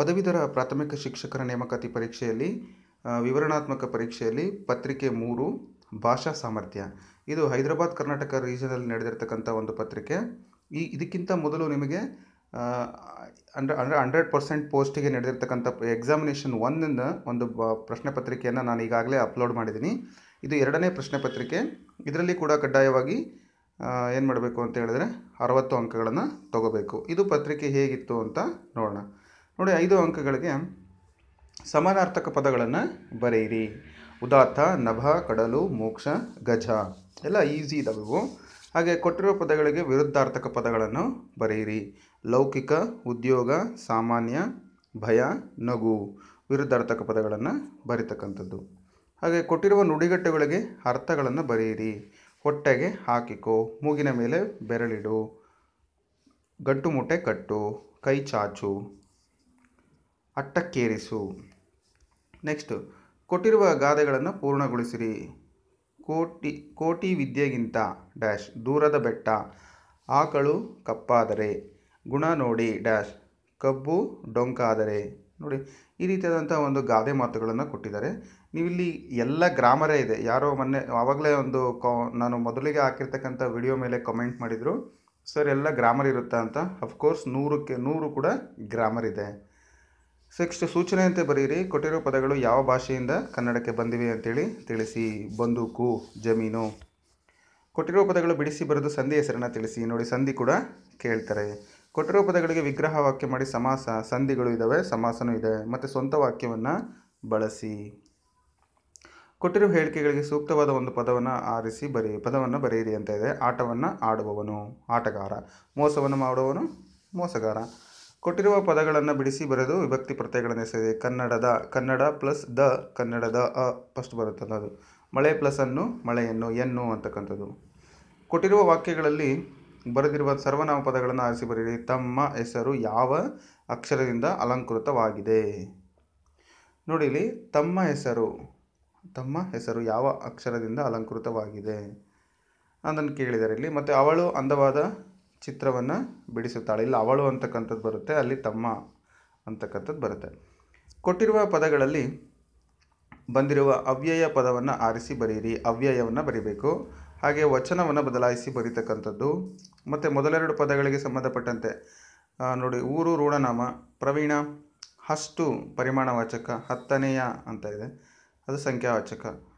ಪದವೀಧರ ಪ್ರಾಥಮಿಕ ಶಿಕ್ಷಕರ ನೇಮಕಾತಿ ಪರೀಕ್ಷೆಯಲ್ಲಿ ವಿವರಣಾತ್ಮಕ ಪರೀಕ್ಷೆಯಲ್ಲಿ ಪತ್ರಿಕೆ ಮೂರು, ಭಾಷಾ ಸಾಮರ್ಥ್ಯ. ಇದು ಹೈದರಾಬಾದ್, ಕರ್ನಾಟಕ ರೀಜನಲ್ಲಿ ನಡೆದಿರ್ತಕ್ಕಂಥ ಒಂದು ಪತ್ರಿಕೆ. ಈ, ಇದಕ್ಕಿಂತ ಮೊದಲು ನಿಮಗೆ ಅಂಡ್ರೆ ಅಂದರೆ ಹಂಡ್ರೆಡ್ ಪರ್ಸೆಂಟ್ ಪೋಸ್ಟಿಗೆ ನಡೆದಿರ್ತಕ್ಕಂಥ ಎಕ್ಸಾಮಿನೇಷನ್ ಒನ್ನಿಂದ ಒಂದು ಬ, ಪ್ರಶ್ನೆ ಪತ್ರಿಕೆಯನ್ನು ನಾನು ಈಗಾಗಲೇ ಅಪ್ಲೋಡ್ ಮಾಡಿದ್ದೀನಿ. ಇದು ಎರಡನೇ ಪ್ರಶ್ನೆ ಪತ್ರಿಕೆ. ಇದರಲ್ಲಿ ಕೂಡ ಕಡ್ಡಾಯವಾಗಿ ಏನು ಮಾಡಬೇಕು ಅಂತ ಹೇಳಿದ್ರೆ ಅರವತ್ತು ಅಂಕಗಳನ್ನು ತಗೋಬೇಕು. ಇದು ಪತ್ರಿಕೆ ಹೇಗಿತ್ತು ಅಂತ ನೋಡೋಣ. ನೋಡಿ ಐದು ಅಂಕಗಳಿಗೆ ಸಮಾನಾರ್ಥಕ ಪದಗಳನ್ನು ಬರೆಯಿರಿ. ಉದಾತ್ತ, ನಭ, ಕಡಲು, ಮೋಕ್ಷ, ಗಜ. ಎಲ್ಲ ಈಸಿ ಇದಾವೆ ಹಾಗೆ ಕೊಟ್ಟಿರೋ ಪದಗಳಿಗೆ ವಿರುದ್ಧಾರ್ಥಕ ಪದಗಳನ್ನು ಬರೆಯಿರಿ. ಲೌಕಿಕ, ಉದ್ಯೋಗ, ಸಾಮಾನ್ಯ, ಭಯ, ನಗು ವಿರುದ್ಧಾರ್ಥಕ ಪದಗಳನ್ನು ಬರೀತಕ್ಕಂಥದ್ದು. ಹಾಗೆ ಕೊಟ್ಟಿರುವ ನುಡಿಗಟ್ಟುಗಳಿಗೆ ಅರ್ಥಗಳನ್ನು ಬರೆಯಿರಿ. ಹೊಟ್ಟೆಗೆ ಹಾಕಿಕೋ, ಮೂಗಿನ ಮೇಲೆ ಬೆರಳಿಡು, ಗಂಟು ಮೂಟೆ ಕಟ್ಟು, ಕೈ ಚಾಚು ಅಟ್ಟಕ್ಕೇರಿಸು. ನೆಕ್ಸ್ಟ್, ಕೊಟ್ಟಿರುವ ಗಾದೆಗಳನ್ನು ಪೂರ್ಣಗೊಳಿಸಿರಿ. ಕೋಟಿ ಕೋಟಿ ವಿದ್ಯೆಗಿಂತ ಡ್ಯಾಶ್, ದೂರದ ಬೆಟ್ಟ, ಆಕಳು ಕಪ್ಪಾದರೆ, ಗುಣ ನೋಡಿ ಡ್ಯಾಶ್, ಕಬ್ಬು ಡೊಂಕಾದರೆ. ನೋಡಿ, ಈ ರೀತಿಯಾದಂಥ ಒಂದು ಗಾದೆ ಮಾತುಗಳನ್ನು ಕೊಟ್ಟಿದ್ದಾರೆ. ನೀವಿಲ್ಲಿ ಎಲ್ಲ ಗ್ರಾಮರೇ ಇದೆ. ಯಾರೋ ಮೊನ್ನೆ, ಆವಾಗಲೇ ಒಂದು ಕಾ, ನಾನು ಮೊದಲಿಗೆ ಹಾಕಿರ್ತಕ್ಕಂಥ ವಿಡಿಯೋ ಮೇಲೆ ಕಮೆಂಟ್ ಮಾಡಿದರು. ಸರ್, ಎಲ್ಲ ಗ್ರಾಮರ್ ಇರುತ್ತಾ ಅಂತ ಅಫ್ಕೋರ್ಸ್ ನೂರಕ್ಕೆ ನೂರು ಕೂಡ ಗ್ರಾಮರ್ ಇದೆ ನೆಕ್ಸ್ಟ್ ಸೂಚನೆಯಂತೆ ಬರೆಯಿರಿ, ಕೊಟ್ಟಿರೋ ಪದಗಳು ಯಾವ ಭಾಷೆಯಿಂದ ಕನ್ನಡಕ್ಕೆ ಬಂದಿವೆ ಅಂತೇಳಿ ತಿಳಿಸಿ, ಬಂದೂಕು, ಜಮೀನು. ಕೊಟ್ಟಿರೋ ಪದಗಳು ಬಿಡಿಸಿ ಬರೆದು ಸಂಧಿ ಹೆಸರನ್ನು ತಿಳಿಸಿ, ನೋಡಿ ಸಂಧಿ ಕೂಡ ಕೇಳ್ತಾರೆ. ಕೊಟ್ಟಿರೋ ಪದಗಳಿಗೆ ವಿಗ್ರಹ ವಾಕ್ಯ ಮಾಡಿ ಸಮಾಸ, ಸಂಧಿಗಳು ಇದ್ದಾವೆ ಸಮಾಸನೂ ಇದೆ, ಮತ್ತು ಸ್ವಂತ ವಾಕ್ಯವನ್ನು ಬಳಸಿ. ಕೊಟ್ಟಿರೋ ಹೇಳಿಕೆಗಳಿಗೆ ಸೂಕ್ತವಾದ ಒಂದು ಪದವನ್ನು ಆರಿಸಿ ಬರೀ ಪದವನ್ನು ಬರೆಯಿರಿ ಅಂತ ಇದೆ. ಆಟವನ್ನು ಆಡುವವನು, ಆಟಗಾರ. ಮೋಸವನ್ನು ಮಾಡುವವನು ಮೋಸಗಾರ. ಕೊಟ್ಟಿರುವ ಪದಗಳನ್ನು ಬಿಡಿಸಿ ಬರೆದು ವಿಭಕ್ತಿ ಪ್ರತ್ಯಯಗಳನ್ನು ಎಸೆದಿದೆ ಕನ್ನಡದ, ಕನ್ನಡ ಪ್ಲಸ್ ದ, ಕನ್ನಡದ ಅ, ಫಸ್ಟ್ ಬರುತ್ತೆ ಅದು. ಮಳೆ ಪ್ಲಸ್ ಅನ್ನು, ಮಳೆಯನ್ನು, ಎನ್ನು ಅಂತಕ್ಕಂಥದ್ದು. ಕೊಟ್ಟಿರುವ ವಾಕ್ಯಗಳಲ್ಲಿ ಬರೆದಿರುವ ಸರ್ವನಾಮ ಪದಗಳನ್ನು ಆರಿಸಿ ಬರೆಯಿರಿ. ತಮ್ಮ ಹೆಸರು ಯಾವ ಅಕ್ಷರದಿಂದ ಅಲಂಕೃತವಾಗಿದೆ? ನೋಡಿ ಇಲ್ಲಿ, ತಮ್ಮ ಹೆಸರು ತಮ್ಮ ಹೆಸರು ಯಾವ ಅಕ್ಷರದಿಂದ ಅಲಂಕೃತವಾಗಿದೆ? ಅದನ್ನು ಕೇಳಿದ್ದಾರೆ ಇಲ್ಲಿ, ಮತ್ತು ಅವಳು ಅಂದವಾದ ಚಿತ್ರವನ್ನು ಬಿಡಿಸುತ್ತಾಳೆ. ಇಲ್ಲ, ಅವಳು ಅಂತಕ್ಕಂಥದ್ದು ಬರುತ್ತೆ, ಅಲ್ಲಿ ತಮ್ಮ ಅಂತಕ್ಕಂಥದ್ದು ಬರುತ್ತೆ. ಕೊಟ್ಟಿರುವ ಪದಗಳಲ್ಲಿ ಬಂದಿರುವ ಅವ್ಯಯ ಪದವನ್ನು ಆರಿಸಿ ಬರೆಯಿರಿ. ಅವ್ಯಯವನ್ನು ಬರೀಬೇಕು. ಹಾಗೆ ವಚನವನ್ನು ಬದಲಾಯಿಸಿ ಬರೀತಕ್ಕಂಥದ್ದು. ಮತ್ತು ಮೊದಲೆರಡು ಪದಗಳಿಗೆ ಸಂಬಂಧಪಟ್ಟಂತೆ ನೋಡಿ, ಊರು ಋಣನಾಮ ಪ್ರವೀಣ, ಅಷ್ಟು ಪರಿಮಾಣವಾಚಕ, ಹತ್ತನೆಯ ಅಂತ ಇದೆ. ಅದು ಸಂಖ್ಯಾವಾಚಕ.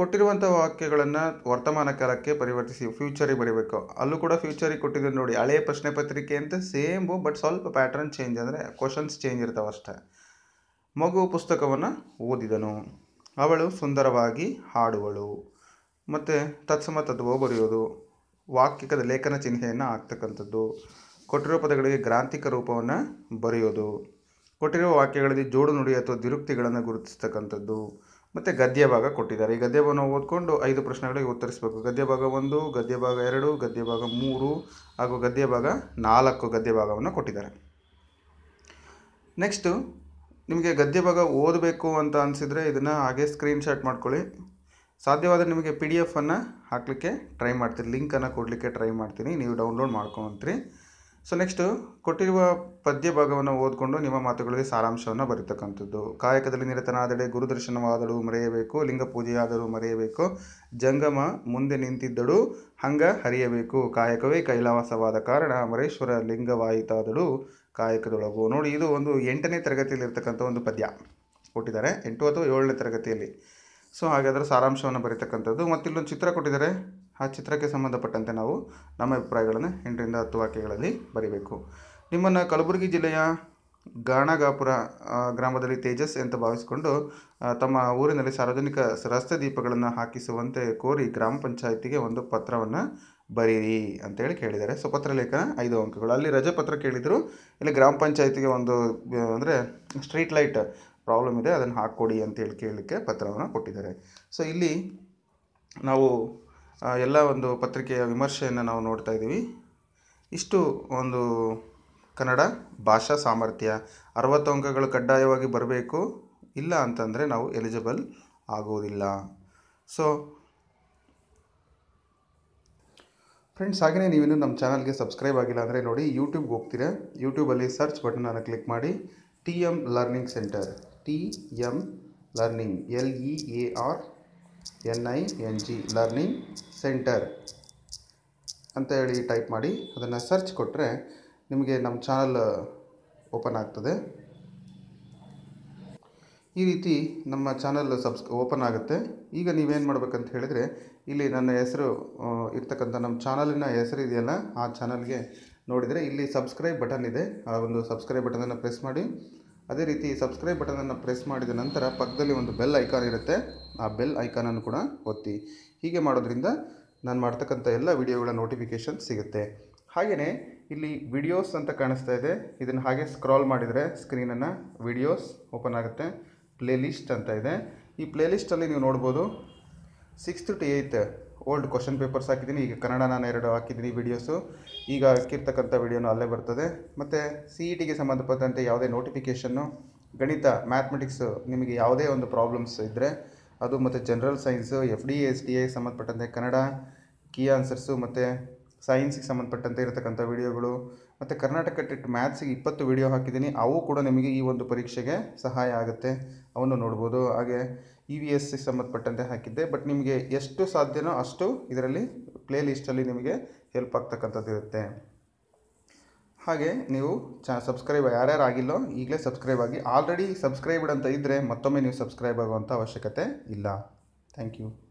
ಕೊಟ್ಟಿರುವಂಥ ವಾಕ್ಯಗಳನ್ನು ವರ್ತಮಾನ ಕಾಲಕ್ಕೆ ಪರಿವರ್ತಿಸಿ ಫ್ಯೂಚರಿಗೆ ಬರೀಬೇಕು. ಅಲ್ಲೂ ಕೂಡ ಫ್ಯೂಚರಿಗೆ ಕೊಟ್ಟಿದ್ದು ನೋಡಿ ಹಳೆಯ ಪ್ರಶ್ನೆ ಪತ್ರಿಕೆ ಅಂತ ಸೇಮು ಬಟ್ ಸ್ವಲ್ಪ ಪ್ಯಾಟ್ರನ್ ಚೇಂಜ್ ಅಂದರೆ ಕ್ವಶನ್ಸ್ ಚೇಂಜ್ ಇರ್ತಾವೆ ಅಷ್ಟೇ. ಮಗು ಪುಸ್ತಕವನ್ನು ಓದಿದನು. ಅವಳು ಸುಂದರವಾಗಿ ಹಾಡುವಳು. ಮತ್ತು ತತ್ಸಮ ತತ್ವ ಬರೆಯೋದು. ವಾಕ್ಯದ ಲೇಖನ ಚಿಹ್ನೆಯನ್ನು ಹಾಕ್ತಕ್ಕಂಥದ್ದು. ಕೊಟ್ಟಿರೋ ಪದಗಳಿಗೆ ಗ್ರಾಂಥಿಕ ರೂಪವನ್ನು ಬರೆಯೋದು. ಕೊಟ್ಟಿರುವ ವಾಕ್ಯಗಳಲ್ಲಿ ಜೋಡು ನುಡಿ ಅಥವಾ ದಿರುಕ್ತಿಗಳನ್ನು ಗುರುತಿಸ್ತಕ್ಕಂಥದ್ದು. ಮತ್ತು ಗದ್ಯ ಭಾಗ ಕೊಟ್ಟಿದ್ದಾರೆ. ಈ ಗದ್ಯ ಭಾಗವನ್ನು ಓದ್ಕೊಂಡು ಐದು ಪ್ರಶ್ನೆಗಳಿಗೆ ಉತ್ತರಿಸಬೇಕು. ಗದ್ಯ ಭಾಗ ಒಂದು ಗದ್ಯ ಭಾಗ ಎರಡು ಗದ್ಯ ಭಾಗ ಮೂರು ಹಾಗೂ ಗದ್ಯ ಭಾಗ ನಾಲ್ಕು ಗದ್ಯ ಭಾಗವನ್ನು ಕೊಟ್ಟಿದ್ದಾರೆ. ನೆಕ್ಸ್ಟು ನಿಮಗೆ ಗದ್ಯ ಭಾಗ ಓದಬೇಕು ಅಂತ ಅನಿಸಿದರೆ ಇದನ್ನು ಹಾಗೆ ಸ್ಕ್ರೀನ್ಶಾಟ್ ಮಾಡ್ಕೊಳ್ಳಿ. ಸಾಧ್ಯವಾದರೆ ನಿಮಗೆ ಪಿ ಡಿ ಎಫನ್ನು ಹಾಕಲಿಕ್ಕೆ ಟ್ರೈ ಮಾಡ್ತೀನಿ. ಲಿಂಕನ್ನು ಕೊಡಲಿಕ್ಕೆ ಟ್ರೈ ಮಾಡ್ತೀನಿ. ನೀವು ಡೌನ್ಲೋಡ್ ಮಾಡ್ಕೊತೀರಿ. ಸೊ ನೆಕ್ಸ್ಟು ಕೊಟ್ಟಿರುವ ಪದ್ಯ ಭಾಗವನ್ನು ಓದಿಕೊಂಡು ನಿಮ್ಮ ಮಾತುಗಳಲ್ಲಿ ಸಾರಾಂಶವನ್ನು ಬರೀತಕ್ಕಂಥದ್ದು. ಕಾಯಕದಲ್ಲಿ ನಿರತನಾದಡೆ ಗುರುದರ್ಶನವಾದಳು ಮರೆಯಬೇಕು ಲಿಂಗ ಪೂಜೆಯಾದರೂ ಮರೆಯಬೇಕು, ಜಂಗಮ ಮುಂದೆ ನಿಂತಿದ್ದಳು ಹಂಗ ಹರಿಯಬೇಕು. ಕಾಯಕವೇ ಕೈಲಾಸವಾದ ಕಾರಣ ಮರೇಶ್ವರ ಲಿಂಗವಾಯಿತಾದಳು ಕಾಯಕದೊಳಗು. ನೋಡಿ, ಇದು ಒಂದು ಎಂಟನೇ ತರಗತಿಯಲ್ಲಿ ಇರ್ತಕ್ಕಂಥ ಒಂದು ಪದ್ಯ. ಕೊಟ್ಟಿದ್ದಾರೆ, ಎಂಟು ಅಥವಾ ಏಳನೇ ತರಗತಿಯಲ್ಲಿ. ಸೊ ಹಾಗಾದರೆ ಸಾರಾಂಶವನ್ನು ಬರೀತಕ್ಕಂಥದ್ದು. ಮತ್ತಿಲ್ಲೊಂದು ಚಿತ್ರ ಕೊಟ್ಟಿದ್ದಾರೆ. ಆ ಚಿತ್ರಕ್ಕೆ ಸಂಬಂಧಪಟ್ಟಂತೆ ನಾವು ನಮ್ಮ ಅಭಿಪ್ರಾಯಗಳನ್ನು ಎಂಟರಿಂದ ಹತ್ತು ವಾಕ್ಯಗಳಲ್ಲಿ ಬರೀಬೇಕು. ನಿಮ್ಮನ್ನು ಕಲಬುರಗಿ ಜಿಲ್ಲೆಯ ಗಾಣಗಾಪುರ ಗ್ರಾಮದಲ್ಲಿ ತೇಜಸ್ ಅಂತ ಭಾವಿಸಿಕೊಂಡು ತಮ್ಮ ಊರಿನಲ್ಲಿ ಸಾರ್ವಜನಿಕ ರಸ್ತೆ ದೀಪಗಳನ್ನು ಹಾಕಿಸುವಂತೆ ಕೋರಿ ಗ್ರಾಮ ಪಂಚಾಯಿತಿಗೆ ಒಂದು ಪತ್ರವನ್ನು ಬರೀರಿ ಅಂತೇಳಿ ಕೇಳಿದ್ದಾರೆ. ಸೊ, ಪತ್ರ ಲೇಖನ ಐದು ಅಂಕಗಳು. ಅಲ್ಲಿ ರಜೆ ಪತ್ರ ಕೇಳಿದರು, ಇಲ್ಲಿ ಗ್ರಾಮ ಪಂಚಾಯತಿಗೆ ಒಂದು ಅಂದರೆ ಸ್ಟ್ರೀಟ್ ಲೈಟ್ ಪ್ರಾಬ್ಲಮ್ ಇದೆ, ಅದನ್ನು ಹಾಕ್ಕೊಡಿ ಅಂತೇಳಿ ಕೇಳಲಿಕ್ಕೆ ಪತ್ರವನ್ನು ಕೊಟ್ಟಿದ್ದಾರೆ. ಸೊ, ಇಲ್ಲಿ ನಾವು ಎಲ್ಲ ಒಂದು ಪತ್ರಿಕೆಯ ವಿಮರ್ಶೆಯನ್ನು ನಾವು ನೋಡ್ತಾ ಇದ್ದೀವಿ. ಇಷ್ಟು ಒಂದು ಕನ್ನಡ ಭಾಷಾ ಸಾಮರ್ಥ್ಯ. ಅರವತ್ತು ಅಂಕಗಳು ಕಡ್ಡಾಯವಾಗಿ ಬರಬೇಕು. ಇಲ್ಲ ಅಂತಂದರೆ ನಾವು ಎಲಿಜಿಬಲ್ ಆಗೋದಿಲ್ಲ. ಸೊ ಫ್ರೆಂಡ್ಸ್ ಹಾಗೆಯೇ ನೀವಿನ್ನು ನಮ್ಮ ಚಾನಲ್ಗೆ ಸಬ್ಸ್ಕ್ರೈಬ್ ಆಗಿಲ್ಲ ಅಂದರೆ ನೋಡಿ ಯೂಟ್ಯೂಬ್ಗೆ ಹೋಗ್ತೀರಾ. ಯೂಟ್ಯೂಬಲ್ಲಿ ಸರ್ಚ್ ಬಟನನ್ನು ಕ್ಲಿಕ್ ಮಾಡಿ. T M learning centre T M learning L E A R N I N G learning centre ಅಂತ ಹೇಳಿ ಟೈಪ್ ಮಾಡಿ ಅದನ್ನು ಸರ್ಚ್ ಕೊಟ್ಟರೆ ನಿಮಗೆ ನಮ್ಮ ಚಾನಲ್ ಓಪನ್ ಆಗ್ತದೆ. ಈ ರೀತಿ ನಮ್ಮ ಚಾನಲ್ ಸಬ್ಸ್ ಓಪನ್ ಆಗುತ್ತೆ. ಈಗ ನೀವೇನು ಮಾಡಬೇಕಂತ ಹೇಳಿದರೆ ಇಲ್ಲಿ ನನ್ನ ಹೆಸರು ಇರ್ತಕ್ಕಂಥ ನಮ್ಮ ಚಾನಲಿನ ಹೆಸರು ಇದೆಯಲ್ಲ, ಆ ಚಾನಲ್ಗೆ ನೋಡಿದರೆ ಇಲ್ಲಿ ಸಬ್ಸ್ಕ್ರೈಬ್ ಬಟನ್ ಇದೆ. ಆ ಒಂದು ಸಬ್ಸ್ಕ್ರೈಬ್ ಬಟನನ್ನು ಪ್ರೆಸ್ ಮಾಡಿ. ಅದೇ ರೀತಿ ಸಬ್ಸ್ಕ್ರೈಬ್ ಬಟನನ್ನು ಪ್ರೆಸ್ ಮಾಡಿದ ನಂತರ ಪಕ್ಕದಲ್ಲಿ ಒಂದು ಬೆಲ್ ಐಕಾನ್ ಇರುತ್ತೆ. ಆ ಬೆಲ್ ಐಕಾನನ್ನು ಕೂಡ ಒತ್ತಿ. ಹೀಗೆ ಮಾಡೋದ್ರಿಂದ ನಾನು ಮಾಡ್ತಕ್ಕಂಥ ಎಲ್ಲ ವಿಡಿಯೋಗಳ ನೋಟಿಫಿಕೇಷನ್ ಸಿಗುತ್ತೆ. ಹಾಗೆಯೇ ಇಲ್ಲಿ ವಿಡಿಯೋಸ್ ಅಂತ ಕಾಣಿಸ್ತಾ ಇದೆ. ಇದನ್ನು ಹಾಗೆ ಸ್ಕ್ರಾಲ್ ಮಾಡಿದರೆ ಸ್ಕ್ರೀನನ್ನು ವಿಡಿಯೋಸ್ ಓಪನ್ ಆಗುತ್ತೆ. ಪ್ಲೇಲಿಸ್ಟ್ ಅಂತ ಇದೆ. ಈ ಪ್ಲೇಲಿಸ್ಟಲ್ಲಿ ನೀವು ನೋಡ್ಬೋದು sixth to eighth old question papers ಹಾಕಿದ್ದೀನಿ. ಈಗ ಕನ್ನಡ ನಾನು ಎರಡು ಹಾಕಿದ್ದೀನಿ ವೀಡಿಯೋಸು. ಈಗ ಹಾಕಿರ್ತಕ್ಕಂಥ ವೀಡಿಯೋನು ಅಲ್ಲೇ ಬರ್ತದೆ. ಮತ್ತು ಸಿ ಇ ಟಿಗೆ ಸಂಬಂಧಪಟ್ಟಂತೆ ಯಾವುದೇ ನೋಟಿಫಿಕೇಷನ್ನು ಗಣಿತ, ಮ್ಯಾಥಮೆಟಿಕ್ಸು ನಿಮಗೆ ಯಾವುದೇ ಒಂದು ಪ್ರಾಬ್ಲಮ್ಸ್ ಇದ್ದರೆ ಅದು ಮತ್ತು general science F D S T A ಸಂಬಂಧಪಟ್ಟಂತೆ ಕನ್ನಡ ಕೀ ಆನ್ಸರ್ಸು ಮತ್ತು ಸೈನ್ಸಿಗೆ ಸಂಬಂಧಪಟ್ಟಂತೆ ಇರತಕ್ಕಂಥ ವಿಡಿಯೋಗಳು ಮತ್ತು ಕರ್ನಾಟಕ ಟೆಟ್ ಮ್ಯಾಥ್ಸಿಗೆ ಇಪ್ಪತ್ತು ವಿಡಿಯೋ ಹಾಕಿದ್ದೀನಿ. ಅವು ಕೂಡ ನಿಮಗೆ ಈ ಒಂದು ಪರೀಕ್ಷೆಗೆ ಸಹಾಯ ಆಗುತ್ತೆ. ಅವನ್ನು ನೋಡ್ಬೋದು. ಹಾಗೆ ಇ ವಿ ಎಸ್ಗೆ ಸಂಬಂಧಪಟ್ಟಂತೆ ಹಾಕಿದ್ದೆ. ಬಟ್ ನಿಮಗೆ ಎಷ್ಟು ಸಾಧ್ಯನೋ ಅಷ್ಟು ಇದರಲ್ಲಿ ಪ್ಲೇ ಲಿಸ್ಟಲ್ಲಿ ನಿಮಗೆ ಹೆಲ್ಪ್ ಆಗ್ತಕ್ಕಂಥದ್ದು ಇರುತ್ತೆ. ಹಾಗೆ ನೀವು ಚಾ ಸಬ್ಸ್ಕ್ರೈಬ್ ಯಾರ್ಯಾರು ಆಗಿಲ್ಲೋ ಈಗಲೇ ಸಬ್ಸ್ಕ್ರೈಬ್ ಆಗಿ ಆಲ್ರೆಡಿ ಸಬ್ಸ್ಕ್ರೈಬ್ಡ್ ಅಂತ ಇದ್ದರೆ ಮತ್ತೊಮ್ಮೆ ನೀವು ಸಬ್ಸ್ಕ್ರೈಬ್ ಆಗುವಂಥ ಅವಶ್ಯಕತೆ ಇಲ್ಲ. Thank you